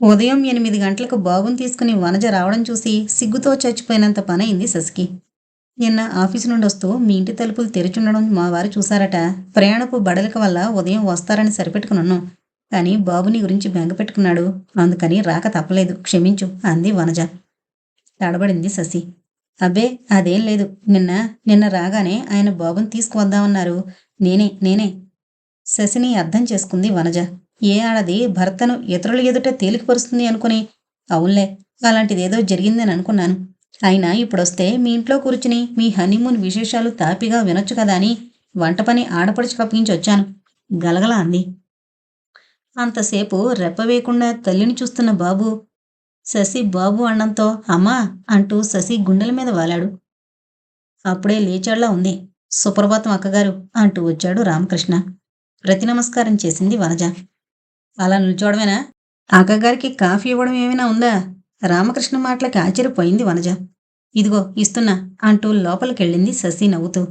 ఉదయం ఎనిమిది గంటలకు బాబుని తీసుకుని వనజ రావడం చూసి సిగ్గుతో చచ్చిపోయినంత పనైంది శశికి నిన్న ఆఫీసు నుండి వస్తూ మీ ఇంటి తలుపులు తెరిచుండడం మా వారు చూశారట. ప్రయాణపు బడలిక వల్ల ఉదయం వస్తారని సరిపెట్టుకున్నాను. కానీ బాబుని గురించి బెంగ పెట్టుకున్నాడు. అందుకని రాక తప్పలేదు. క్షమించు అంది వనజ. తడబడింది శశి అబ్బే అదేం లేదు. నిన్న నిన్న రాగానే ఆయన బాబుని తీసుకువద్దామన్నారు. నేనే నేనే. శశిని అర్థం చేసుకుంది వనజ. ఏ ఆడది భర్తను ఇతరుల ఎదుట తేలికపరుస్తుంది అనుకుని అవునులే అలాంటిదేదో జరిగిందని అనుకున్నాను. అయినా ఇప్పుడొస్తే మీ ఇంట్లో కూర్చుని మీ హనీమూన్ విశేషాలు తాపిగా వినొచ్చు కదా అని వంట పని ఆడపడిచి కప్పించి వచ్చాను. గలగల అంది. అంతసేపు రెప్పవేయకుండా తల్లిని చూస్తున్న బాబు శశి బాబు అన్నంతో అమ్మా అంటూ శశి గుండెల మీద వాలాడు. అప్పుడే లేచాళ్ళా ఉంది సుప్రభాతం అక్కగారు అంటూ వచ్చాడు రామకృష్ణ. ప్రతి నమస్కారం చేసింది వనజ. అలా నిల్చోవడమేనా అక్కగారికి కాఫీ ఇవ్వడం ఏమైనా ఉందా? రామకృష్ణ మాటలకి ఆశ్చర్యపోయింది వనజ. ఇదిగో ఇస్తున్నా అంటూ లోపలికెళ్ళింది శశి నవ్వుతూ.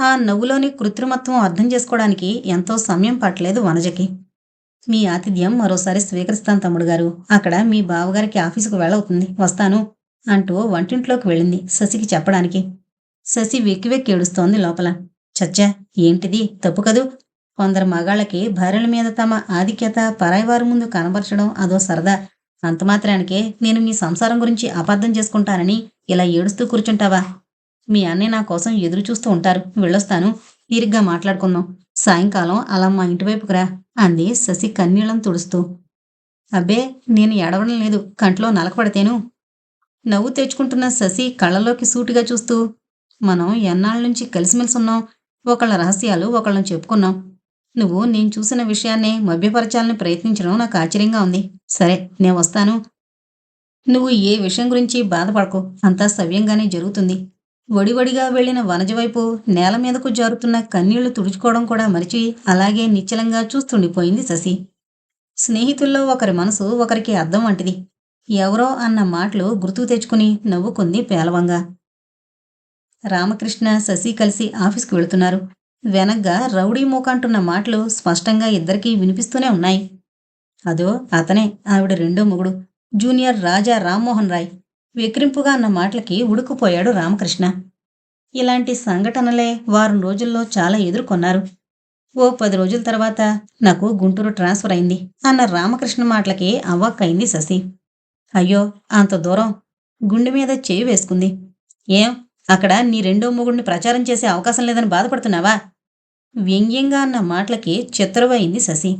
ఆ నవ్వులోని కృత్రిమత్వం అర్థం చేసుకోవడానికి ఎంతో సమయం పట్టలేదు వనజకి. మీ ఆతిథ్యం మరోసారి స్వీకరిస్తాను తమ్ముడు గారు. అక్కడ మీ బావగారికి ఆఫీసుకు వెళ్ళవుతుంది. వస్తాను అంటూ వంటింట్లోకి వెళ్ళింది శశికి చెప్పడానికి. శశి వెక్కి వెక్కి ఏడుస్తోంది లోపల. చచ్చా ఏంటిది? తప్పు కదూ? కొందరు మగాళ్ళకి భార్యల మీద తమ ఆధిక్యత పరాయివారి ముందు కనబరచడం అదో సరదా. అంత మాత్రానికే నేను మీ సంసారం గురించి అబద్ధం చేసుకుంటానని ఇలా ఏడుస్తూ కూర్చుంటావా? మీ అన్నయ్య నా కోసం ఎదురు చూస్తూ ఉంటారు. వెళ్ళొస్తాను. తీరిగ్గా మాట్లాడుకుందాం. సాయంకాలం అలా మా ఇంటివైపుకు రా అంది శశి కన్నీళ్ళను తుడుస్తూ. అబ్బే నేను ఎడవడం లేదు. కంట్లో నలకపడితేను నవ్వు తెచ్చుకుంటున్న శశి కళ్ళలోకి సూటిగా చూస్తూ మనం ఎన్నాళ్ళ నుంచి కలిసిమెలిసి ఉన్నాం. ఒకళ్ళ రహస్యాలు ఒకళ్ళని చెప్పుకున్నాం. నువ్వు నేను చూసిన విషయాన్ని మభ్యపరచాలని ప్రయత్నించడం నాకు ఆశ్చర్యంగా ఉంది. సరే నేను వస్తాను. నువ్వు ఏ విషయం గురించి బాధపడకు. అంతా సవ్యంగానే జరుగుతుంది. వడివడిగా వెళ్ళిన వనజ వైపు నేల మీదకు జారుతున్న కన్నీళ్ళు తుడుచుకోవడం కూడా మరిచి అలాగే నిశ్చలంగా చూస్తుండిపోయింది శశి. స్నేహితుల్లో ఒకరి మనసు ఒకరికి అర్థం వంటిది. ఎవరో అన్న మాటలు గుర్తుకు తెచ్చుకుని నవ్వుకుంది పేలవంగా. రామకృష్ణ శశి కలిసి ఆఫీస్కి వెళుతున్నారు. వెనగ్గా రౌడీ మూకంటున్న మాటలు స్పష్టంగా ఇద్దరికీ వినిపిస్తూనే ఉన్నాయి. అదో అతనే ఆవిడ రెండో మొగుడు జూనియర్ రాజా రామ్మోహన్ రాయ్. విక్రింపుగా అన్న మాటలకి ఉడుకుపోయాడు రామకృష్ణ. ఇలాంటి సంఘటనలే వారం రోజుల్లో చాలా ఎదుర్కొన్నారు. ఓ పది రోజుల తర్వాత నాకు గుంటూరు ట్రాన్స్ఫర్ అయింది అన్న రామకృష్ణ మాటలకి అవాక్కైంది శశి. అయ్యో అంత దూరం గుండె మీద చేయి వేసుకుంది. ఏం? అక్కడ నీ రెండో మొగుడిని ప్రచారం చేసే అవకాశం లేదని బాధపడుతున్నావా? వ్యంగ్యంగా అన్న మాటలకి చిత్రవైంది శశి.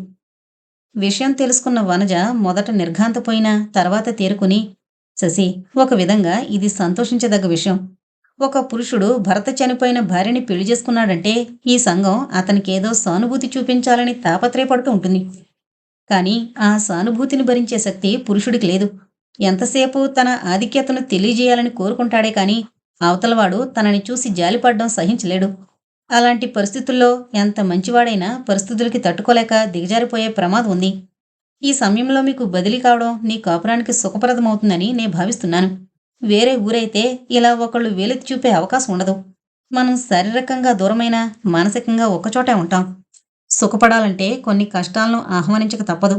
విషయం తెలుసుకున్న వనజ మొదట నిర్ఘాంతపోయినా తర్వాత తేరుకుని శశి ఒక విధంగా ఇది సంతోషించదగ్గ విషయం. ఒక పురుషుడు భర్త చనిపోయిన భార్యని పెళ్ళి చేసుకున్నాడంటే ఈ సంఘం అతనికేదో సానుభూతి చూపించాలని తాపత్రయపడుతూ ఉంటుంది. కానీ ఆ సానుభూతిని భరించే శక్తి పురుషుడికి లేదు. ఎంతసేపు తన ఆధిక్యతను తెలియజేయాలని కోరుకుంటాడే కానీ అవతలవాడు తనని చూసి జాలిపడడం సహించలేడు. అలాంటి పరిస్థితుల్లో ఎంత మంచివాడైనా పరిస్థితులకి తట్టుకోలేక దిగజారిపోయే ప్రమాదం ఉంది. ఈ సమయంలో మీకు బదిలీ కావడం నీ కాపురానికి సుఖప్రదమవుతుందని నేను భావిస్తున్నాను. వేరే ఊరైతే ఇలా ఒకళ్ళు వేలెత్తి చూపే అవకాశం ఉండదు. మనం శారీరకంగా దూరమైనా మానసికంగా ఒకచోటే ఉంటాం. సుఖపడాలంటే కొన్ని కష్టాలను ఆహ్వానించక తప్పదు.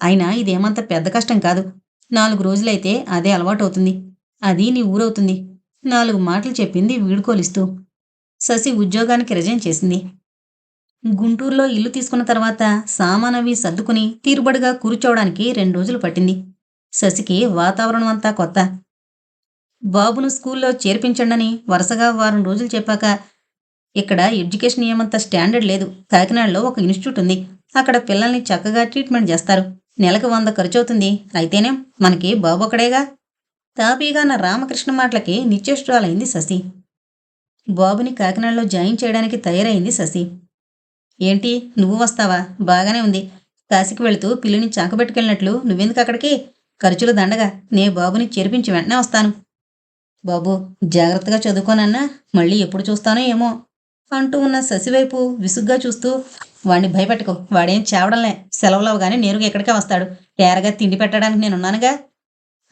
అయినా ఇదేమంత పెద్ద కష్టం కాదు. నాలుగు రోజులైతే అదే అలవాటు అవుతుంది అది నీ ఊరవుతుంది. నాలుగు మాటలు చెప్పింది వీడుకోలిస్తూ. శశి ఉద్యోగానికి రిజైన్ చేసింది. గుంటూరులో ఇల్లు తీసుకున్న తర్వాత సామానవి సర్దుకుని తీరుబడిగా కూర్చోవడానికి రెండు రోజులు పట్టింది. శశికి వాతావరణం అంతా కొత్త. బాబును స్కూల్లో చేర్పించండని వరుసగా వారం రోజులు చెప్పాక ఇక్కడ ఎడ్యుకేషన్ ఏమంత స్టాండర్డ్ లేదు. కాకినాడలో ఒక ఇన్స్టిట్యూట్ ఉంది. అక్కడ పిల్లల్ని చక్కగా ట్రీట్మెంట్ చేస్తారు. నెలకు వంద ఖర్చు అవుతుంది అయితేనే మనకి బాబు ఒకడేగా తాపీగా నా రామకృష్ణ మాటలకి నిత్యష్టురాలైంది శశి. బాబుని కాకినాడలో జాయిన్ చేయడానికి తయారైంది శశి. ఏంటి నువ్వు వస్తావా? బాగానే ఉంది. కాశీకి వెళుతూ పిల్లిని చాకబెట్టుకెళ్ళినట్లు నువ్వెందుకు అక్కడికి? ఖర్చులు దండగా. నే బాబుని చేర్పించి వెంటనే వస్తాను. బాబు జాగ్రత్తగా చదువుకోనన్నా మళ్ళీ ఎప్పుడు చూస్తానో ఏమో అంటూ ఉన్న శశివైపు విసుగ్గా చూస్తూ వాడిని భయపెట్టుకో. వాడేం చావడంలే. సెలవులవగానే నేరుగా ఎక్కడికే వస్తాడు. తేరగా తిండి పెట్టడానికి నేనున్నానుగా.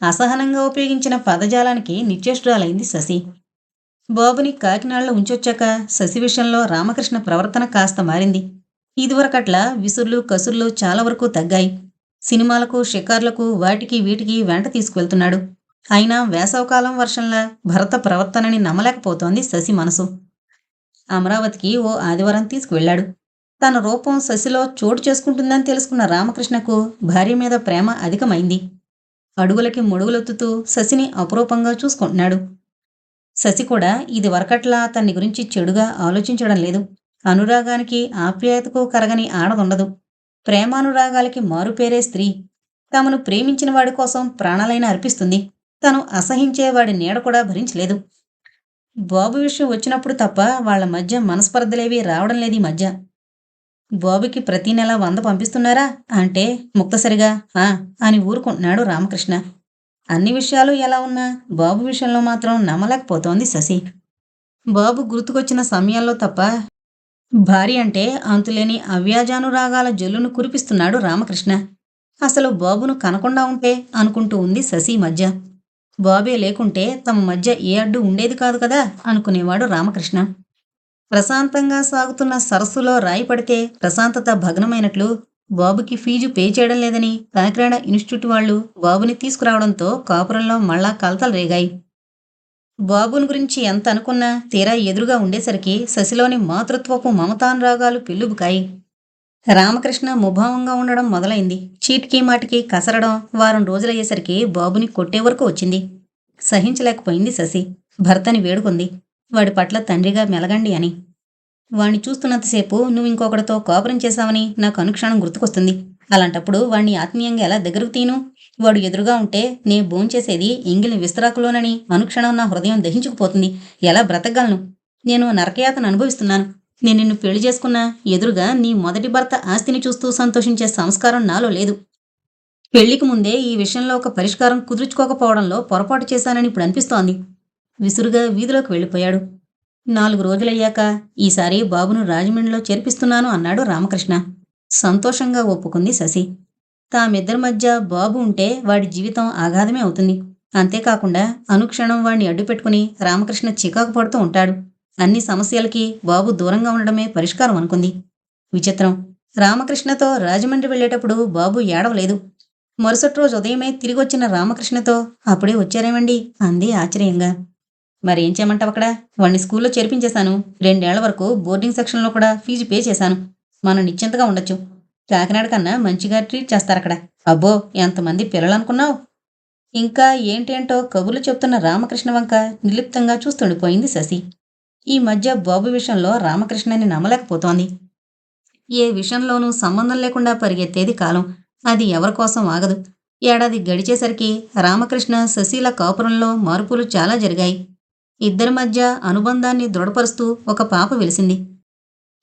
అసహనంగా ఉపయోగించిన పదజాలానికి నిత్యష్టురాలైంది శశి. బాబుని కాకినాడలో ఉంచొచ్చాక శశి విషయంలో రామకృష్ణ ప్రవర్తన కాస్త మారింది. ఇదివరకట్ల విసుర్లు కసుర్లు చాలా వరకు తగ్గాయి. సినిమాలకు షికార్లకు వాటికి వీటికి వెంట తీసుకువెళ్తున్నాడు. అయినా వేసవకాలం వర్షంలా భరత ప్రవర్తనని నమ్మలేకపోతోంది శశి మనసు. అమరావతికి ఓ ఆదివారం తీసుకువెళ్ళాడు. తన రూపం శశిలో చోటు చేసుకుంటుందని తెలుసుకున్న రామకృష్ణకు భార్య మీద ప్రేమ అధికమైంది. అడుగులకి ముడుగులొత్తుతూ శశిని అపురూపంగా చూసుకుంటున్నాడు. శశి కూడా ఇది వరకట్లా అతన్ని గురించి చెడుగా ఆలోచించడం లేదు. అనురాగానికి ఆప్యాయతకు కరగని ఆడదుండదు. ప్రేమానురాగాలకి మారుపేరే స్త్రీ. తమను ప్రేమించిన వాడి కోసం ప్రాణాలైనా అర్పిస్తుంది. తను అసహించే వాడి నీడ కూడా భరించలేదు. బాబు విషయం వచ్చినప్పుడు తప్ప వాళ్ళ మధ్య మనస్పర్ధలేవి రావడం లేదు ఈ మధ్య. బాబుకి ప్రతి నెల వంద పంపిస్తున్నారా? అంటే ముక్తసరిగా ఆ అని ఊరుకుంటున్నాడు రామకృష్ణ. అన్ని విషయాలు ఎలా ఉన్నా బాబు విషయంలో మాత్రం నమ్మలేకపోతోంది శశి. బాబు గుర్తుకొచ్చిన సమయాల్లో తప్ప భార్య అంటే అంతులేని అవ్యాజానురాగాల జల్లును కురిపిస్తున్నాడు రామకృష్ణ. అసలు బాబును కనకుండా ఉంటే అనుకుంటూ ఉంది శశి మధ్య. బాబే లేకుంటే తమ మధ్య ఏ అడ్డు ఉండేది కాదు కదా అనుకునేవాడు రామకృష్ణ. ప్రశాంతంగా సాగుతున్న సరస్సులో రాయి పడితే ప్రశాంతత భగ్నమైనట్లు బాబుకి ఫీజు పే చేయడం లేదని కాకినాడ ఇన్స్టిట్యూట్ వాళ్ళు బాబుని తీసుకురావడంతో కాపురంలో మళ్ళా కలతలు రేగాయి. బాబుని గురించి ఎంత అనుకున్నా తీరా ఎదురుగా ఉండేసరికి శశిలోని మాతృత్వపు మమతానురాగాలు పిల్లుబుకాయి. రామకృష్ణ ముభావంగా ఉండడం మొదలైంది. చీటికి మాటికి కసరడం వారం రోజులయ్యేసరికి బాబుని కొట్టే వరకు వచ్చింది. సహించలేకపోయింది శశి. భర్తని వేడుకుంది. వాడి పట్ల తండ్రిగా మెలగండి అని. వాణ్ణి చూస్తున్నంతసేపు నువ్వు ఇంకొకటితో కోపరం చేశావని నాకు అనుక్షణం గుర్తుకొస్తుంది. అలాంటప్పుడు వాణ్ణి ఆత్మీయంగా ఎలా దగ్గరకు తీను? వాడు ఎదురుగా ఉంటే నే భోంచేసేది ఎంగిలి విస్తరాకులోనని అనుక్షణం నా హృదయం దహించుకుపోతుంది. ఎలా బ్రతకగలను? నేను నరకయాతను అనుభవిస్తున్నాను. నేను నిన్ను పెళ్ళి చేసుకున్నా ఎదురుగా నీ మొదటి భర్త ఆస్తిని చూస్తూ సంతోషించే సంస్కారం నాలో లేదు. పెళ్ళికి ముందే ఈ విషయంలో ఒక పరిష్కారం కుదుర్చుకోకపోవడంలో పొరపాటు చేశానని ఇప్పుడు అనిపిస్తోంది. విసురుగా వీధిలోకి వెళ్ళిపోయాడు. నాలుగు రోజులయ్యాక ఈసారి బాబును రాజమండ్రిలో చేర్పిస్తున్నాను అన్నాడు రామకృష్ణ. సంతోషంగా ఒప్పుకుంది శశి. తామిద్దరి మధ్య బాబు ఉంటే వాడి జీవితం ఆఘాతమే అవుతుంది. అంతేకాకుండా అనుక్షణం వాడిని అడ్డుపెట్టుకుని రామకృష్ణ చికాకు పడుతూ ఉంటాడు. అన్ని సమస్యలకి బాబు దూరంగా ఉండడమే పరిష్కారం అనుకుంది. విచిత్రం. రామకృష్ణతో రాజమండ్రి వెళ్ళేటప్పుడు బాబు ఏడవలేదు. మరుసటి రోజు ఉదయమే తిరిగొచ్చిన రామకృష్ణతో అప్పుడే వచ్చారేమండి? అంది ఆశ్చర్యంగా. మరేం చేయమంటావు అక్కడ? వాడిని స్కూల్లో చేర్పించేశాను. రెండేళ్ళ వరకు బోర్డింగ్ సెక్షన్లో కూడా ఫీజు పే చేశాను. మనం నిశ్చింతగా ఉండొచ్చు. కాకినాడ కన్నా మంచిగా ట్రీట్ చేస్తారు అక్కడ. అబ్బో ఎంతమంది పిల్లలు అనుకున్నావు ఇంకా ఏంటేంటో కబుర్లు చెప్తున్న రామకృష్ణ వంక నిర్లిప్తంగా చూస్తుండిపోయింది శశి. ఈ మధ్య బాబు విషయంలో రామకృష్ణని నమ్మలేకపోతోంది. ఏ విషయంలోనూ సంబంధం లేకుండా పరిగెత్తేది కాలం. అది ఎవరి కోసం ఆగదు. ఏడాది గడిచేసరికి రామకృష్ణ శశీల కాపురంలో మార్పులు చాలా జరిగాయి. ఇద్దరి మధ్య అనుబంధాన్ని దృఢపరుస్తూ ఒక పాప వెలిసింది.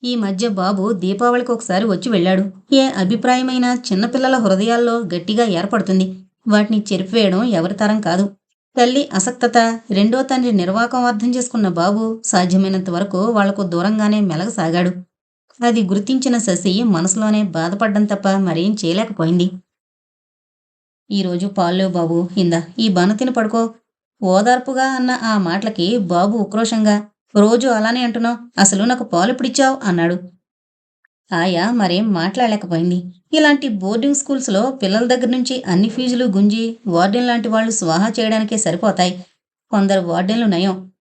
ఈ మధ్య బాబు దీపావళికి ఒకసారి వచ్చి వెళ్ళాడు. ఏ అభిప్రాయమైన చిన్నపిల్లల హృదయాల్లో గట్టిగా ఏర్పడుతుంది. వాటిని చెరిపివేయడం ఎవరి తరం కాదు. తల్లి అసక్తత రెండో తండ్రి నిర్వాకం అర్థం చేసుకున్న బాబు సాధ్యమైనంత వరకు వాళ్ళకు దూరంగానే మెలగసాగాడు. అది గుర్తించిన శశి మనసులోనే బాధపడ్డం తప్ప మరేం చేయలేకపోయింది. ఈరోజు పాలు బాబు. ఇందా ఈ బనతిని పడుకో. ఓదార్పుగా అన్న ఆ మాటలకి బాబు ఉక్రోషంగా రోజు అలానే అంటున్నావు అసలు నాకు పాలు అన్నాడు. ఆయా మరేం మాట్లాడలేకపోయింది. ఇలాంటి బోర్డింగ్ స్కూల్స్లో పిల్లల దగ్గర నుంచి అన్ని ఫీజులు గుంజి వార్డెన్ లాంటి వాళ్ళు స్వాహా చేయడానికే సరిపోతాయి. కొందరు వార్డెన్లు నయం.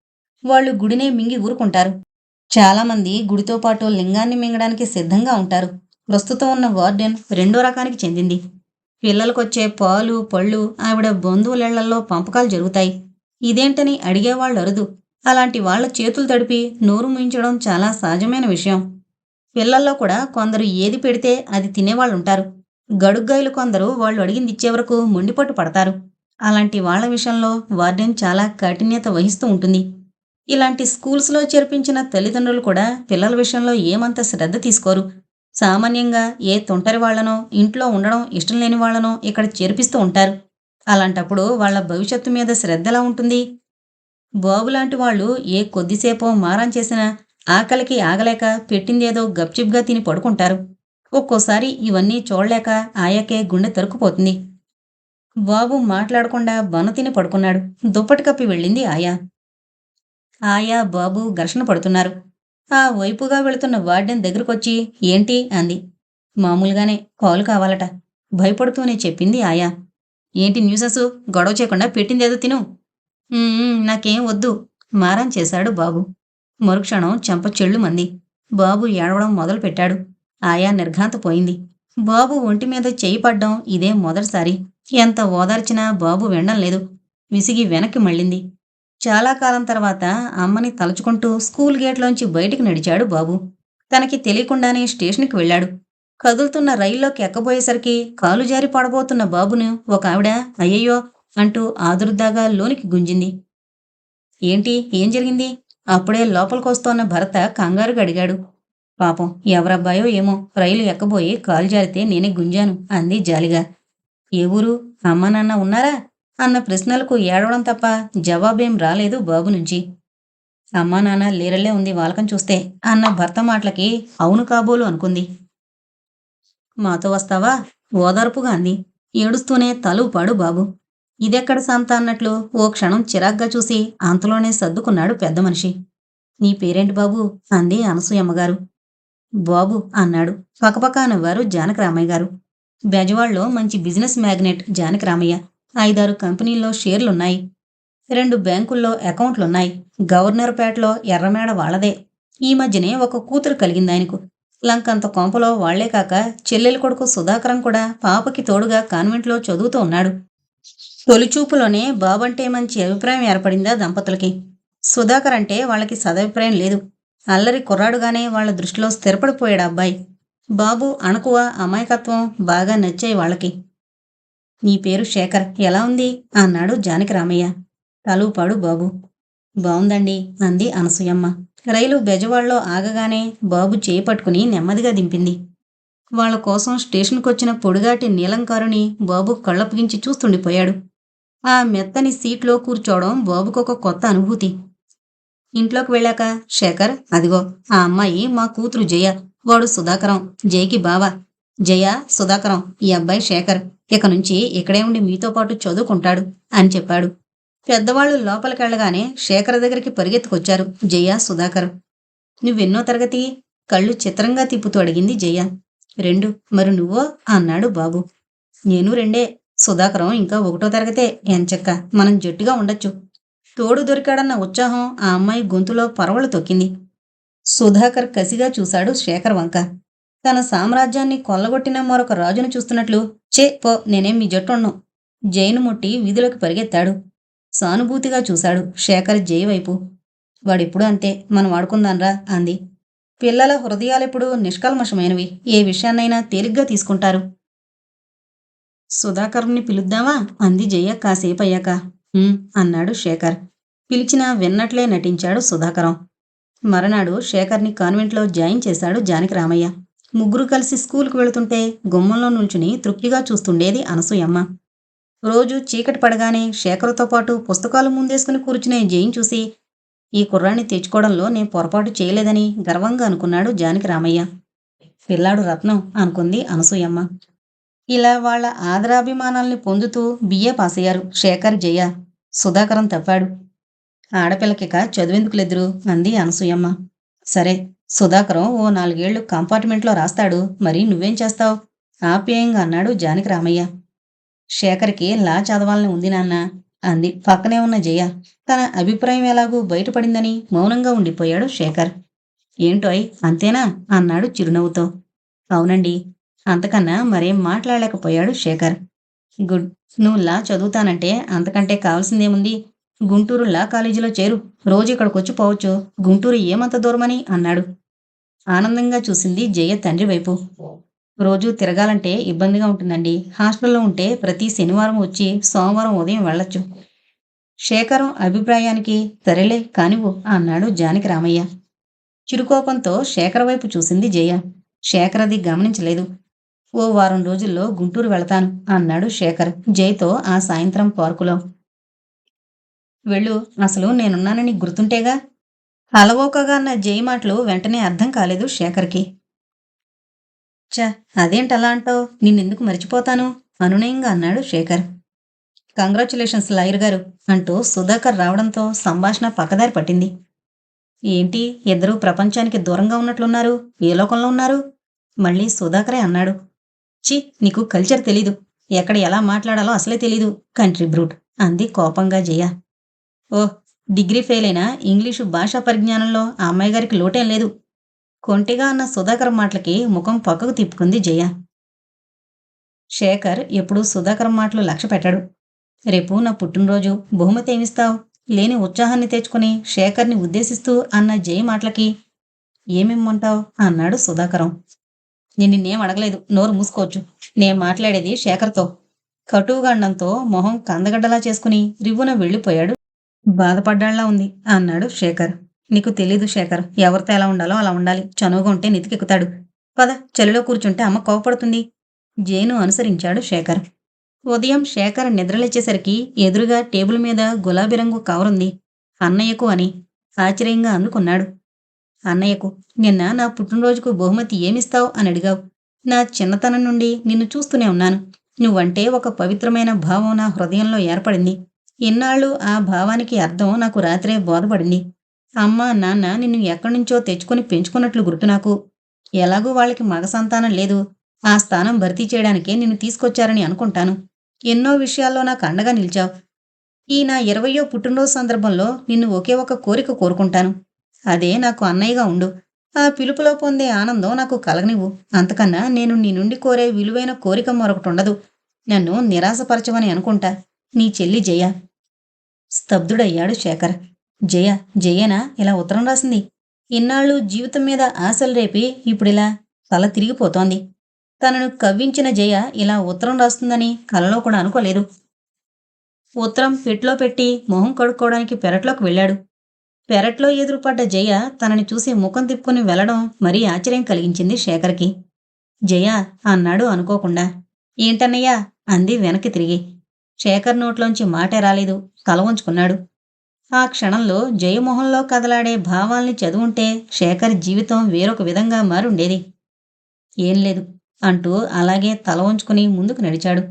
వాళ్ళు గుడినే మింగి ఊరుకుంటారు. చాలామంది గుడితో పాటు లింగాన్ని మింగడానికి సిద్ధంగా ఉంటారు. ప్రస్తుతం ఉన్న వార్డెన్ రెండో రకానికి చెందింది. పిల్లలకొచ్చే పాలు పళ్ళు ఆవిడ బంధువులేళ్ళలో పంపకాలు జరుగుతాయి. ఇదేంటని అడిగేవాళ్ళు అరుదు అలాంటి వాళ్ళ చేతులు తడిపి నోరు ముయించడం చాలా సహజమైన విషయం. పిల్లల్లో కూడా కొందరు ఏది పెడితే అది తినేవాళ్ళుంటారు. గడుగ్గాయలు కొందరు వాళ్ళు అడిగింది ఇచ్చే వరకు మొండిపట్టు పడతారు. అలాంటి వాళ్ళ విషయంలో వార్డెన్ చాలా కఠిన్యత వహిస్తూ ఉంటుంది. ఇలాంటి స్కూల్స్లో చేర్పించిన తల్లిదండ్రులు కూడా పిల్లల విషయంలో ఏమంత శ్రద్ధ తీసుకోరు. సామాన్యంగా ఏ తొంటరి వాళ్ళనో ఇంట్లో ఉండడం ఇష్టం లేని వాళ్ళనో ఇక్కడ చేర్పిస్తూ ఉంటారు. అలాంటప్పుడు వాళ్ళ భవిష్యత్తు మీద శ్రద్ధ ఎలా ఉంటుంది. బాబు లాంటి వాళ్ళు ఏ కొద్దిసేపో మారం చేసినా ఆకలికి ఆగలేక పెట్టిందేదో గప్చిప్గా తిని పడుకుంటారు. ఒక్కోసారి ఇవన్నీ చూడలేక ఆయాకే గుండె తరుక్కుపోతుంది. బాబు మాట్లాడకుండా బన తిని పడుకున్నాడు. దుప్పటి కప్పి వెళ్ళింది ఆయా. ఆయా బాబు ఘర్షణ పడుతున్నారు. ఆ వైపుగా వెళుతున్న వార్డెన్ దగ్గరకొచ్చి ఏంటి అంది. మామూలుగానే కాలు కావాలట. భయపడుతూనే చెప్పింది ఆయా. ఏంటి న్యూసెస్ గొడవ చేయకుండా పెట్టిందేదో తిను. నాకేం వద్దు. మారం చేశాడు బాబు. మరుక్షణం చెంప చెళ్ళు మంది. బాబు ఏడవడం మొదలుపెట్టాడు. ఆయా నిర్ఘాంతపోయింది బాబు ఒంటి మీద చేయి పడ్డం ఇదే మొదటిసారి. ఎంత ఓదార్చినా బాబు వినడం లేదు. విసిగి వెనక్కి మళ్ళింది. చాలా కాలం తర్వాత అమ్మని తలుచుకుంటూ స్కూల్ గేట్లోంచి బయటికి నడిచాడు బాబు. తనకి తెలియకుండానే స్టేషన్కి వెళ్ళాడు. కదులుతున్న రైల్లోకి ఎక్కబోయేసరికి కాలు జారి పడబోతున్న బాబును ఒక ఆవిడ అయ్యయ్యో అంటూ ఆదుర్దాగా లోనికి గుంజింది. ఏంటి? ఏం జరిగింది? అప్పుడే లోపలికొస్తోన్న భర్త కంగారుగా అడిగాడు. పాపం ఎవరబ్బాయో ఏమో రైలు ఎక్కబోయి కాలు జారితే నేనే గుంజాను అంది జాలిగా. ఏ ఊరు? అమ్మ నాన్న ఉన్నారా? అన్న ప్రశ్నలకు ఏడవడం తప్ప జవాబేం రాలేదు బాబు నుంచి. అమ్మా నాన్న లేరలే ఉంది వాలకం చూస్తే అన్న భర్త మాటలకి అవును కాబోలు అనుకుంది. మాతో వస్తావా? ఓదార్పుగా అంది ఏడుస్తూనే తలుపాడు బాబు. ఇదెక్కడ సంత అన్నట్లు ఓ క్షణం చిరాగ్గా చూసి అంతలోనే సర్దుకున్నాడు పెద్ద మనిషి. నీ పేరేంటి బాబు? అంది అనసూయమ్మగారు బాబు అన్నాడు. పక్కపక్క నవ్వారు జానకరామయ్య గారు. బెజవాడలో మంచి బిజినెస్ మ్యాగ్నెట్ జానకరామయ్య ఐదారు కంపెనీల్లో షేర్లున్నాయి. రెండు బ్యాంకుల్లో అకౌంట్లున్నాయి. గవర్నర్పేటలో ఎర్రమేడ వాళ్ళదే. ఈ మధ్యనే ఒక కూతురు కలిగింది ఆయనకు లంకంత కొంపలో వాళ్ళే కాక చెల్లెలి కొడుకు సుధాకరం కూడా పాపకి తోడుగా కాన్వెంట్లో చదువుతూ ఉన్నాడు. తొలిచూపులోనే బాబంటే మంచి అభిప్రాయం ఏర్పడిందా దంపతులకి. సుధాకర్ అంటే వాళ్ళకి సదభిప్రాయం లేదు. అల్లరి కుర్రాడుగానే వాళ్ళ దృష్టిలో స్థిరపడిపోయాడు అబ్బాయి. బాబు అణకువ అమాయకత్వం బాగా నచ్చాయి వాళ్ళకి. నీ పేరు శేఖర్ ఎలా ఉంది? అన్నాడు జానకి రామయ్య. తలూపాడు బాబు. బావుందండి అంది అనసూయమ్మ. రైలు బెజవాడలో ఆగగానే బాబు చేయి పట్టుకుని నెమ్మదిగా దింపింది. వాళ్ళ కోసం స్టేషన్కొచ్చిన పొడిగాటి నీలంకారుని బాబు కళ్ళప్పగించి చూస్తుండిపోయాడు. ఆ మెత్తని సీట్లో కూర్చోవడం బాబుకొక కొత్త అనుభూతి. ఇంట్లోకి వెళ్ళాక శేఖర్ అదిగో ఆ అమ్మాయి మా కూతురు జయ వాడు సుధాకరం జయకి బావ. జయ సుధాకరం ఈ అబ్బాయి శేఖర్ ఇక నుంచి ఇక్కడే ఉండి మీతో పాటు చదువుకుంటాడు అని చెప్పాడు. పెద్దవాళ్ళు లోపలికెళ్ళగానే శేఖర్ దగ్గరికి పరిగెత్తుకొచ్చారు జయ సుధాకర్. నువ్వెన్నో తరగతి కళ్ళు చిత్రంగా తిప్పుతూ అడిగింది జయ. రెండు. మరి నువ్వో? అన్నాడు బాబు. నేను రెండే. సుధాకరం ఇంకా ఒకటో తరగతే ఎంచక్క. మనం జట్టుగా ఉండొచ్చు. తోడు దొరికాడన్న ఉత్సాహం ఆ అమ్మాయి గొంతులో పరవళ్ళు తొక్కింది. సుధాకర్ కసిగా చూశాడు శేఖర్ వంక. తన సామ్రాజ్యాన్ని కొల్లగొట్టిన మరొక రాజును చూస్తున్నట్లు చే పో నేనేం మీ జట్టు జైను ముట్టి వీధిలోకి పరిగెత్తాడు. సానుభూతిగా చూశాడు శేఖర్ జై వైపు. వాడిప్పుడు అంతే మనం వాడుకుందాన్రా అంది. పిల్లల హృదయాలెప్పుడు నిష్కల్మషమైనవి ఏ విషయాన్నైనా తేలిగ్గా తీసుకుంటారు. సుధాకర్ని పిలుద్దామా అంది జయ కాసేపు అయ్యాక అన్నాడు శేఖర్. పిలిచినా విన్నట్లే నటించాడు సుధాకరం. మరనాడు శేఖర్ని కాన్వెంట్లో జాయిన్ చేశాడు జానకి రామయ్య. ముగ్గురు కలిసి స్కూల్కి వెళుతుంటే గుమ్మంలో నుంచుని తృప్తిగా చూస్తుండేది అనసూయమ్మ. రోజు చీకటి పడగానే శేఖర్తో పాటు పుస్తకాలు ముందేసుకుని కూర్చునే జైన్ చూసి ఈ కుర్రాన్ని తెచ్చుకోవడంలో నేను పొరపాటు చేయలేదని గర్వంగా అనుకున్నాడు జానకి రామయ్య. పిల్లాడు రత్నం అనుకుంది అనసూయమ్మ. ఇలా వాళ్ళ ఆదరాభిమానాల్ని పొందుతూ బిఏ పాస్ అయ్యారు శేఖర్ జయ. సుధాకరం తప్పాడు. ఆడపిల్లకిక చదివేందుకులెదురు? అంది అనసూయమ్మ. సరే సుధాకరం ఓ నాలుగేళ్ళు కంపార్ట్మెంట్లో రాస్తాడు. మరి నువ్వేం చేస్తావు? ఆప్యాయంగా అన్నాడు జానకి రామయ్య. శేఖర్కి లా చదవాలని ఉంది నాన్న అంది. పక్కనే ఉన్న జయ తన అభిప్రాయం ఎలాగూ బయటపడిందని మౌనంగా ఉండిపోయాడు శేఖర్. ఏంటోయ్ అంతేనా? అన్నాడు చిరునవ్వుతో. అవునండి అంతకన్నా మరేం మాట్లాడలేకపోయాడు శేఖర్. గుడ్ నువ్వు లా చదువుతానంటే అంతకంటే కావాల్సిందేముంది? గుంటూరు లా కాలేజీలో చేరు రోజు ఇక్కడికి వచ్చి పోవచ్చు. గుంటూరు ఏమంత దూరమని? అన్నాడు. ఆనందంగా చూసింది జయ తండ్రి వైపు. రోజు తిరగాలంటే ఇబ్బందిగా ఉంటుందండి. హాస్టల్లో ఉంటే ప్రతి శనివారం వచ్చి సోమవారం ఉదయం వెళ్ళొచ్చు. శేఖరం అభిప్రాయానికి సరేలే కానివ్వు అన్నాడు జానకి రామయ్య. చిరుకోపంతో శేఖర్ వైపు చూసింది జయ. శేఖర్ అది గమనించలేదు. ఓ వారం రోజుల్లో గుంటూరు వెళతాను అన్నాడు శేఖర్. జయతో ఆ సాయంత్రం పార్కులో. వెళ్ళు అసలు నేనున్నానని గుర్తుంటేగా? అలవోకగా అన్న జై మాటలు వెంటనే అర్థం కాలేదు శేఖర్కి. చ అలా అంటావు? నిన్నెందుకు మర్చిపోతాను? అనునయంగా అన్నాడు శేఖర్. కంగ్రాచులేషన్స్ లాయర్ గారు అంటూ సుధాకర్ రావడంతో సంభాషణ పక్కదారి పట్టింది. ఏంటి ఇద్దరూ ప్రపంచానికి దూరంగా ఉన్నట్లున్నారు? ఏ లోకంలో ఉన్నారు? మళ్ళీ సుధాకరే అన్నాడు. చి నీకు కల్చర్ తెలీదు. ఎక్కడ ఎలా మాట్లాడాలో అసలే తెలీదు కంట్రీ బ్రూట్ అంది కోపంగా జయ. ఓ డిగ్రీ ఫెయిల్ అయినా ఇంగ్లీషు భాషా పరిజ్ఞానంలో ఆ అమ్మాయి గారికి లోటేం లేదు. కొంటిగా అన్న సుధాకర్ మాటలకి ముఖం పక్కకు తిప్పుకుంది జయ. శేఖర్ ఎప్పుడూ సుధాకర్ మాటలు లక్ష్య పెట్టాడు. రేపు నా పుట్టినరోజు బహుమతి ఏమిస్తావు? లేని ఉత్సాహాన్ని తెచ్చుకుని శేఖర్ని ఉద్దేశిస్తూ అన్న జయ మాటలకి ఏమిమ్మంటావు అన్నాడు సుధాకరం. నేను నిన్నేం అడగలేదు నోరు మూసుకోవచ్చు. నేను మాట్లాడేది శేఖర్తో. కటువుగండంతో మొహం కందగడ్డలా చేసుకుని రివ్వున వెళ్ళిపోయాడు. బాధపడ్డాళ్ళా ఉంది అన్నాడు శేఖర్. నీకు తెలీదు శేఖర్. ఎవరితో ఎలా ఉండాలో అలా ఉండాలి. చనువుగా ఉంటే నితికెక్కుతాడు పద చలిలో కూర్చుంటే అమ్మ కోపడుతుంది జేను అనుసరించాడు శేఖర్. ఉదయం శేఖర్ నిద్రలేచేసరికి ఎదురుగా టేబుల్ మీద గులాబీ రంగు కవరుంది అన్నయ్యకు అని ఆశ్చర్యంగా అందుకున్నాడు. అన్నయ్యకు నిన్న నా పుట్టినరోజుకు బహుమతి ఏమిస్తావు అని అడిగావు. నా చిన్నతనం నుండి నిన్ను చూస్తూనే ఉన్నాను. నువ్వంటే ఒక పవిత్రమైన భావం నా హృదయంలో ఏర్పడింది. ఇన్నాళ్ళు ఆ భావానికి అర్థం నాకు రాత్రే బోధపడింది. అమ్మ నాన్న నిన్ను ఎక్కడి నుంచో తెచ్చుకొని పెంచుకున్నట్లు గుర్తు నాకు. ఎలాగూ వాళ్ళకి మగ సంతానం లేదు. ఆ స్థానం భర్తీ చేయడానికే నిన్ను తీసుకొచ్చారని అనుకుంటాను. ఎన్నో విషయాల్లో నాకు అండగా నిలిచావు. ఈ నా ఇరవయో పుట్టినరోజు సందర్భంలో నిన్ను ఒకే ఒక కోరిక కోరుకుంటాను. అదే నాకు అన్నయ్యగా ఉండు. ఆ పిలుపులో పొందే ఆనందం నాకు కలగనివ్వు. అంతకన్నా నేను నీ నుండి కోరే విలువైన కోరిక మరొకటి ఉండదు. నన్ను నిరాశపరచవని అనుకుంటా. నీ చెల్లి జయ. స్తబ్దుడయ్యాడు శేఖర్. జయ జయనా? ఇలా ఉత్తరం రాసింది. ఇన్నాళ్ళు జీవితం మీద ఆశలు రేపి ఇప్పుడిలా తల తిరిగిపోతోంది. తనను కవ్వించిన జయ ఇలా ఉత్తరం రాస్తుందని కలలో కూడా అనుకోలేదు. ఉత్తరం పెట్లో పెట్టి మొహం కడుక్కోవడానికి పెరట్లోకి వెళ్ళాడు. పెరట్లో ఎదురుపడ్డ జయ తనని చూసి ముఖం తిప్పుకుని వెళ్ళడం మరీ ఆశ్చర్యం కలిగించింది శేఖర్కి. జయ అన్నాడు అనుకోకుండా. ఏంటన్నయ్యా? అంది వెనక్కి తిరిగి. శేఖర్ నోట్లోంచి మాటే రాలేదు. తల ఉంచుకున్నాడు ఆ క్షణంలో జయమోహన్లో కదలాడే భావాల్ని చదువుంటే శేఖర్ జీవితం వేరొక విధంగా మారుండేది. ఏం లేదు అంటూ అలాగే తల వంచుకుని ముందుకు నడిచాడు.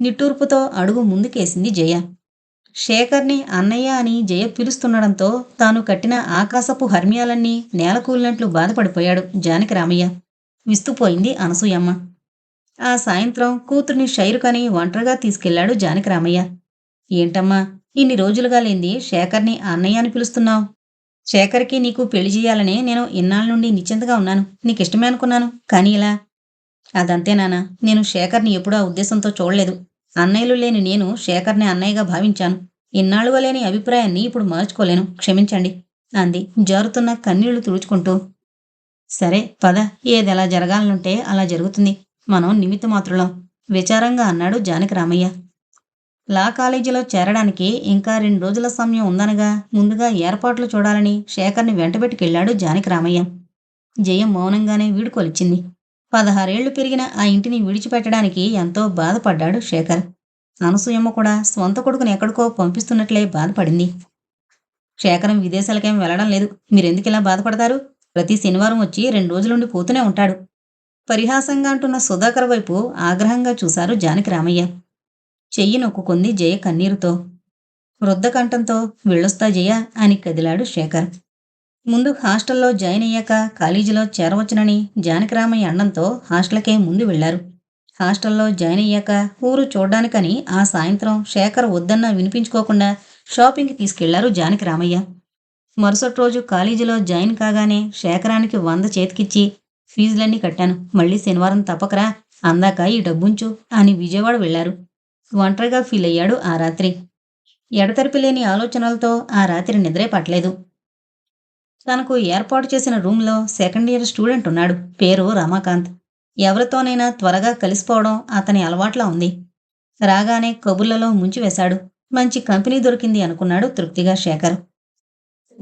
నిట్టూర్పుతో అడుగు ముందుకేసింది జయ. శేఖర్ని అన్నయ్య అని జయ పిలుస్తుండడంతో తాను కట్టిన ఆకాశపు హర్మ్యాలన్నీ నేలకూలినట్లు బాధపడిపోయాడు జానకిరామయ్య విస్తుపోయింది అనసూయమ్మ. ఆ సాయంత్రం కూతుర్ని షైరుకని ఒంటరిగా తీసుకెళ్ళాడు జానకిరామయ్య ఏంటమ్మా ఇన్ని రోజులుగా లేంది శేఖర్ని అన్నయ్య అని పిలుస్తున్నావు. శేఖర్కి నీకు పెళ్ళి చేయాలనే నేను ఇన్నాళ్ళ నుండి నిశ్చింతగా ఉన్నాను. నీకిష్టమే అనుకున్నాను. కానీ ఇలా అదంతే నాన్న నేను శేఖర్ని ఎప్పుడూ ఆ ఉద్దేశంతో చూడలేదు. అన్నయ్యలు లేని నేను శేఖర్ని అన్నయ్యగా భావించాను. ఇన్నాళ్ళుగా లేని అభిప్రాయాన్ని ఇప్పుడు మార్చుకోలేను. క్షమించండి అంది జారుతున్న కన్నీళ్ళు తుడుచుకుంటూ. సరే పద. ఏది ఎలా జరగాలనుంటే అలా జరుగుతుంది. మనం నిమిత్త మాత్రులం విచారంగా అన్నాడు జానకి రామయ్య. లా కాలేజీలో చేరడానికి ఇంకా రెండు రోజుల సమయం ఉందనగా ముందుగా ఏర్పాట్లు చూడాలని శేఖర్ని వెంటబెట్టుకెళ్ళాడు జానకి రామయ్య. జయం మౌనంగానే వీడుకొలిచింది. పదహారేళ్ళు పెరిగిన ఆ ఇంటిని విడిచిపెట్టడానికి ఎంతో బాధపడ్డాడు శేఖర్. అనసూయమ్మ కూడా స్వంత కొడుకుని ఎక్కడికో పంపిస్తున్నట్లే బాధపడింది. శేఖరం విదేశాలకేం వెళ్ళడం లేదు. మీరెందుకు ఇలా బాధపడతారు? ప్రతి శనివారం వచ్చి రెండు రోజులుండి పోతూనే ఉంటాడు. పరిహాసంగా అంటున్న సుధాకర్ వైపు ఆగ్రహంగా చూశారు జానకి రామయ్య. చెయ్యి నొక్కుకుంది జయ కన్నీరుతో. వృద్ధ కంఠంతో వెళ్ళొస్తా జయ అని కదిలాడు శేఖర్. ముందు హాస్టల్లో జాయిన్ అయ్యాక కాలేజీలో చేరవచ్చునని జానకిరామయ్య అండంతో హాస్టల్కే ముందు వెళ్ళారు హాస్టల్లో జాయిన్ అయ్యాక ఊరు చూడ్డానికని ఆ సాయంత్రం శేఖర్ వద్దన్నా వినిపించుకోకుండా షాపింగ్కి తీసుకెళ్ళారు జానకిరామయ్య. మరుసటి రోజు కాలేజీలో జాయిన్ కాగానే శేఖరానికి వంద చేతికిచ్చి ఫీజులన్నీ కట్టాను మళ్ళీ శనివారం తప్పకరా అందాక ఈ డబ్బుంచు అని విజయవాడ వెళ్ళారు ఒంటరిగా ఫీల్ అయ్యాడు ఆ రాత్రి. ఎడతెరిపి లేని ఆలోచనలతో ఆ రాత్రి నిద్రే పట్టలేదు. తనకు ఏర్పాటు చేసిన రూమ్లో సెకండ్ ఇయర్ స్టూడెంట్ ఉన్నాడు. పేరు రమాకాంత్. ఎవరితోనైనా త్వరగా కలిసిపోవడం అతని అలవాట్లా ఉంది. రాగానే కబుర్లలో ముంచివేశాడు మంచి కంపెనీ దొరికింది అనుకున్నాడు తృప్తిగా శేఖర్.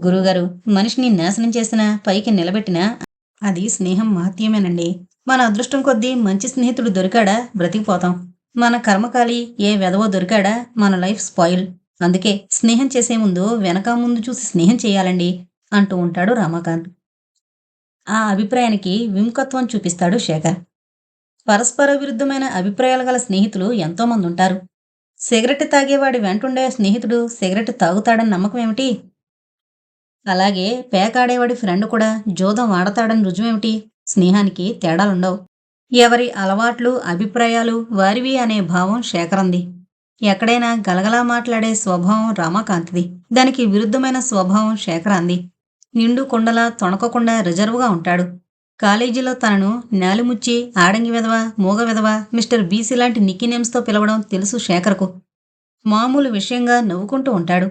గురుగారు మనిషిని నాశనం చేసినా పైకి నిలబెట్టినా అది స్నేహం మహత్యమేనండి మన అదృష్టం కొద్దీ మంచి స్నేహితుడు దొరికాడా? బ్రతికిపోతాం. మన కర్మకాలి ఏ వెధవో దొరికాడా? మన లైఫ్ స్పాయిల్. అందుకే స్నేహం చేసే ముందు వెనక ముందు చూసి స్నేహం చేయాలండి అంటూ ఉంటాడు రమాకాంత్. ఆ అభిప్రాయానికి విముఖత్వం చూపిస్తాడు శేఖర్. పరస్పర విరుద్ధమైన అభిప్రాయాలు గల స్నేహితులు ఎంతోమంది ఉంటారు. సిగరెట్ తాగేవాడి వెంటుండే స్నేహితుడు సిగరెట్ తాగుతాడని నమ్మకం ఏమిటి? అలాగే పేకాడేవాడి ఫ్రెండ్ కూడా జోదం ఆడతాడని రుజువేమిటి? స్నేహానికి తేడాలుండవు. ఎవరి అలవాట్లు అభిప్రాయాలు వారివి అనే భావం శేఖరంది. ఎక్కడైనా గలగలా మాట్లాడే స్వభావం రామకాంత్ది. దానికి విరుద్ధమైన స్వభావం శేఖరాంది. నిండు కుండలా తొణకకుండా రిజర్వ్గా ఉంటాడు. కాలేజీలో తనను నేలిముచ్చి ఆడంగి విధవ మూగ విధవ మిస్టర్ బీసీ లాంటి నికినేమ్స్తో నేమ్స్తో పిలవడం తెలుసు శేఖర్కు. మామూలు విషయంగా నవ్వుకుంటూ ఉంటాడు.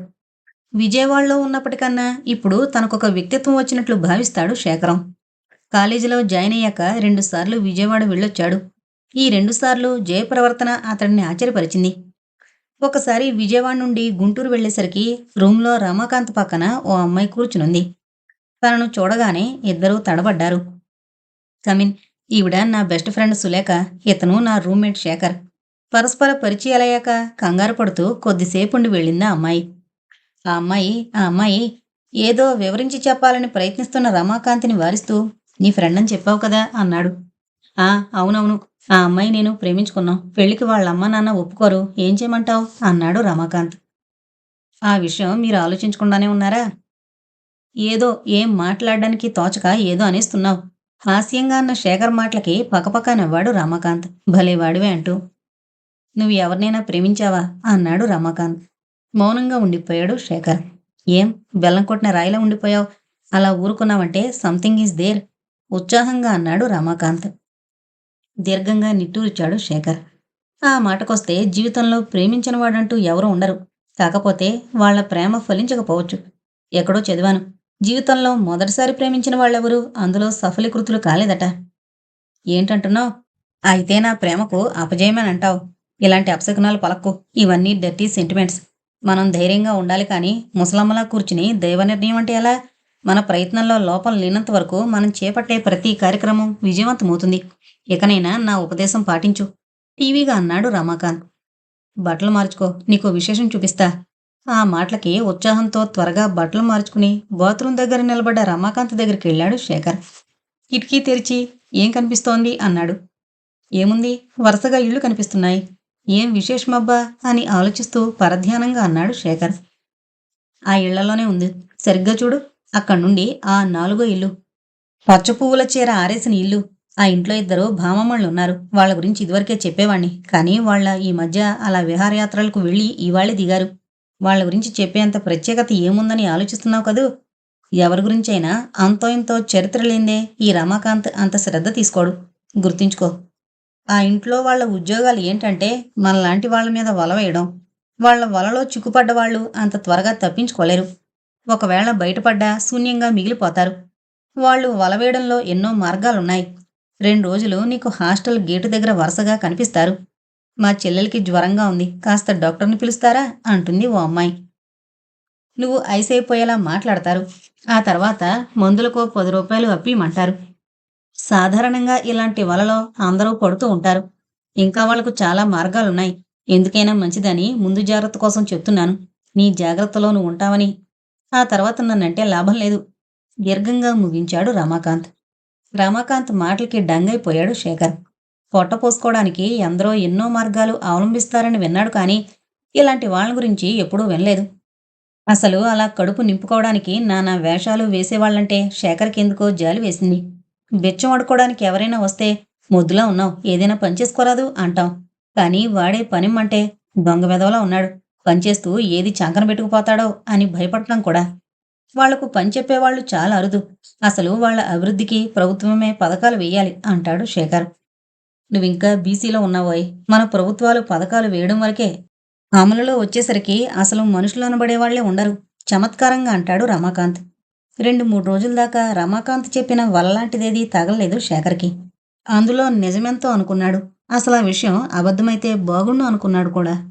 విజయవాడలో ఉన్నప్పటికన్నా ఇప్పుడు తనకొక వ్యక్తిత్వం వచ్చినట్లు భావిస్తాడు శేఖరం. కాలేజీలో జాయిన్ అయ్యాక రెండుసార్లు విజయవాడ వెళ్ళొచ్చాడు. ఈ రెండుసార్లు జయప్రవర్తన అతడిని ఆశ్చర్యపరిచింది. ఒకసారి విజయవాడ నుండి గుంటూరు వెళ్ళేసరికి రూమ్లో రమాకాంత్ పక్కన ఓ అమ్మాయి కూర్చునుంది. తనను చూడగానే ఇద్దరూ తడబడ్డారు. కమిన్ ఈవిడ నా బెస్ట్ ఫ్రెండ్ సులేఖ. ఇతను నా రూమ్మేట్ శేఖర్. పరస్పర పరిచయాలయ్యాక కంగారు పడుతూ కొద్దిసేపుండి వెళ్ళింది ఆ అమ్మాయి. ఆ అమ్మాయి ఆ అమ్మాయి ఏదో వివరించి చెప్పాలని ప్రయత్నిస్తున్న రమాకాంతిని వారిస్తూ నీ ఫ్రెండ్ అని చెప్పావు కదా అన్నాడు. ఆ అవునవును. ఆ అమ్మాయి నేను ప్రేమించుకున్నాం. పెళ్ళికి వాళ్ళ అమ్మ నాన్న ఒప్పుకోరు. ఏం చేయమంటావు? అన్నాడు రమాకాంత్. ఆ విషయం మీరు ఆలోచించకుండానే ఉన్నారా? ఏదో ఏం మాట్లాడడానికి తోచక ఏదో అనేస్తున్నావు. హాస్యంగా అన్న శేఖర్ మాటలకి పక్కపక్క నవ్వాడు రమాకాంత్. భలేవాడివే అంటూ. నువ్వు ఎవరినైనా ప్రేమించావా? అన్నాడు రమాకాంత్. మౌనంగా ఉండిపోయాడు శేఖర్. ఏం? బెల్లం కొట్టిన రాయిలా ఉండిపోయావు? అలా ఊరుకున్నావంటే సంథింగ్ ఈజ్ దేర్ ఉత్సాహంగా అన్నాడు రమాకాంత్. దీర్ఘంగా నిట్టూరిచాడు శేఖర్. ఆ మాటకొస్తే జీవితంలో ప్రేమించిన వాడంటూ ఎవరూ ఉండరు. కాకపోతే వాళ్ళ ప్రేమ ఫలించకపోవచ్చు. ఎక్కడో చదివాను. జీవితంలో మొదటిసారి ప్రేమించిన వాళ్ళెవరు అందులో సఫలీకృతులు కాలేదట. ఏంటంటున్నావు? అయితే నా ప్రేమకు అపజయమని అంటావు ఇలాంటి అపశకునాలు పలక్కు. ఇవన్నీ డర్టీ సెంటిమెంట్స్. మనం ధైర్యంగా ఉండాలి కానీ ముసలమ్మలా కూర్చుని దైవ నిర్ణయం అంటే ఎలా? మన ప్రయత్నంలో లోపం లేనంత వరకు మనం చేపట్టే ప్రతి కార్యక్రమం విజయవంతమవుతుంది. ఇకనైనా నా ఉపదేశం పాటించు. టీవీగా అన్నాడు రమాకాంత్. బట్టలు మార్చుకో నీకు విశేషం చూపిస్తా. ఆ మాటలకి ఉత్సాహంతో త్వరగా బట్టలు మార్చుకుని బాత్రూం దగ్గర నిలబడ్డ రమాకాంత్ దగ్గరికి వెళ్ళాడు శేఖర్. కిటికీ తెరిచి ఏం కనిపిస్తోంది? అన్నాడు. ఏముంది? వరుసగా ఇళ్ళు కనిపిస్తున్నాయి. ఏం విశేషమబ్బా? అని ఆలోచిస్తూ పరధ్యానంగా అన్నాడు శేఖర్. ఆ ఇళ్ళలోనే ఉంది. సరిగ్గా చూడు. అక్కడి నుండి ఆ నాలుగో ఇల్లు. పచ్చ పువ్వుల చీర ఆరేసిన ఇల్లు. ఆ ఇంట్లో ఇద్దరు భామమ్మళ్ళు ఉన్నారు వాళ్ళ గురించి ఇదివరకే చెప్పేవాణ్ణి. కానీ వాళ్ళ ఈ మధ్య అలా విహారయాత్రలకు వెళ్ళి ఇవాళే దిగారు. వాళ్ళ గురించి చెప్పేంత ప్రత్యేకత ఏముందని ఆలోచిస్తున్నావు కదూ? ఎవరి గురించైనా అంతో ఇంతో చరిత్ర లేందే ఈ రమాకాంత్ అంత శ్రద్ధ తీసుకోడు. గుర్తుంచుకో. ఆ ఇంట్లో వాళ్ళ ఉద్యోగాలు ఏంటంటే మనలాంటి వాళ్ళ మీద వల వేయడం. వాళ్ళ వలలో చిక్కుపడ్డ వాళ్ళు అంత త్వరగా తప్పించుకోలేరు. ఒకవేళ బయటపడ్డా శూన్యంగా మిగిలిపోతారు. వాళ్ళు వల వేయడంలో ఎన్నో మార్గాలున్నాయి. రెండు రోజులు నీకు హాస్టల్ గేటు దగ్గర వరుసగా కనిపిస్తారు. మా చెల్లెలకి జ్వరంగా ఉంది. కాస్త డాక్టర్ని పిలుస్తారా? అంటుంది ఓ అమ్మాయి. నువ్వు ఐసైపోయేలా మాట్లాడతారు. ఆ తర్వాత మందులకో పది రూపాయలు అప్పిమంటారు. సాధారణంగా ఇలాంటి వలలో అందరూ పడుతూ ఉంటారు. ఇంకా వాళ్ళకు చాలా మార్గాలున్నాయి. ఎందుకైనా మంచిదని ముందు జాగ్రత్త కోసం చెప్తున్నాను. నీ జాగ్రత్తలో నువ్వు ఉంటావని ఆ తర్వాత నన్నంటే లాభం లేదు. దీర్ఘంగా ముగించాడు రమాకాంత్. రమాకాంత్ మాటలకి డంగైపోయాడు శేఖర్. పొట్ట పోసుకోవడానికి ఎందరో ఎన్నో మార్గాలు అవలంబిస్తారని విన్నాడు కానీ ఇలాంటి వాళ్ళ గురించి ఎప్పుడూ వినలేదు. అసలు అలా కడుపు నింపుకోవడానికి నానా వేషాలు వేసేవాళ్ళంటే శేఖర్కి ఎందుకో జాలి వేసింది. బిచ్చం ఆడుకోవడానికి ఎవరైనా వస్తే ముద్దులా ఉన్నావు ఏదైనా పనిచేసుకోరాదు అంటాం. కానీ వాడే పనిమ్మంటే దొంగ వెదవలా ఉన్నాడు. పనిచేస్తూ ఏది చంకన పెట్టుకుపోతాడో అని భయపడటం కూడా. వాళ్ళకు పని చెప్పేవాళ్ళు చాలా అరుదు. అసలు వాళ్ళ అభివృద్ధికి ప్రభుత్వమే పథకాలు వేయాలి అంటాడు శేఖర్. నువ్వింకా బీసీలో ఉన్నావోయ్. మన ప్రభుత్వాలు పథకాలు వేయడం వరకే అమలులో వచ్చేసరికి అసలు మనుషులు అనబడేవాళ్ళే ఉండరు. చమత్కారంగా అంటాడు రమాకాంత్. రెండు మూడు రోజుల దాకా రమాకాంత్ చెప్పిన వలలాంటిదేదీ తగలలేదు శేఖర్కి. అందులో నిజమెంతో అనుకున్నాడు. అసలు ఆ విషయం అబద్ధమైతే బాగుండు అనుకున్నాడు కూడా.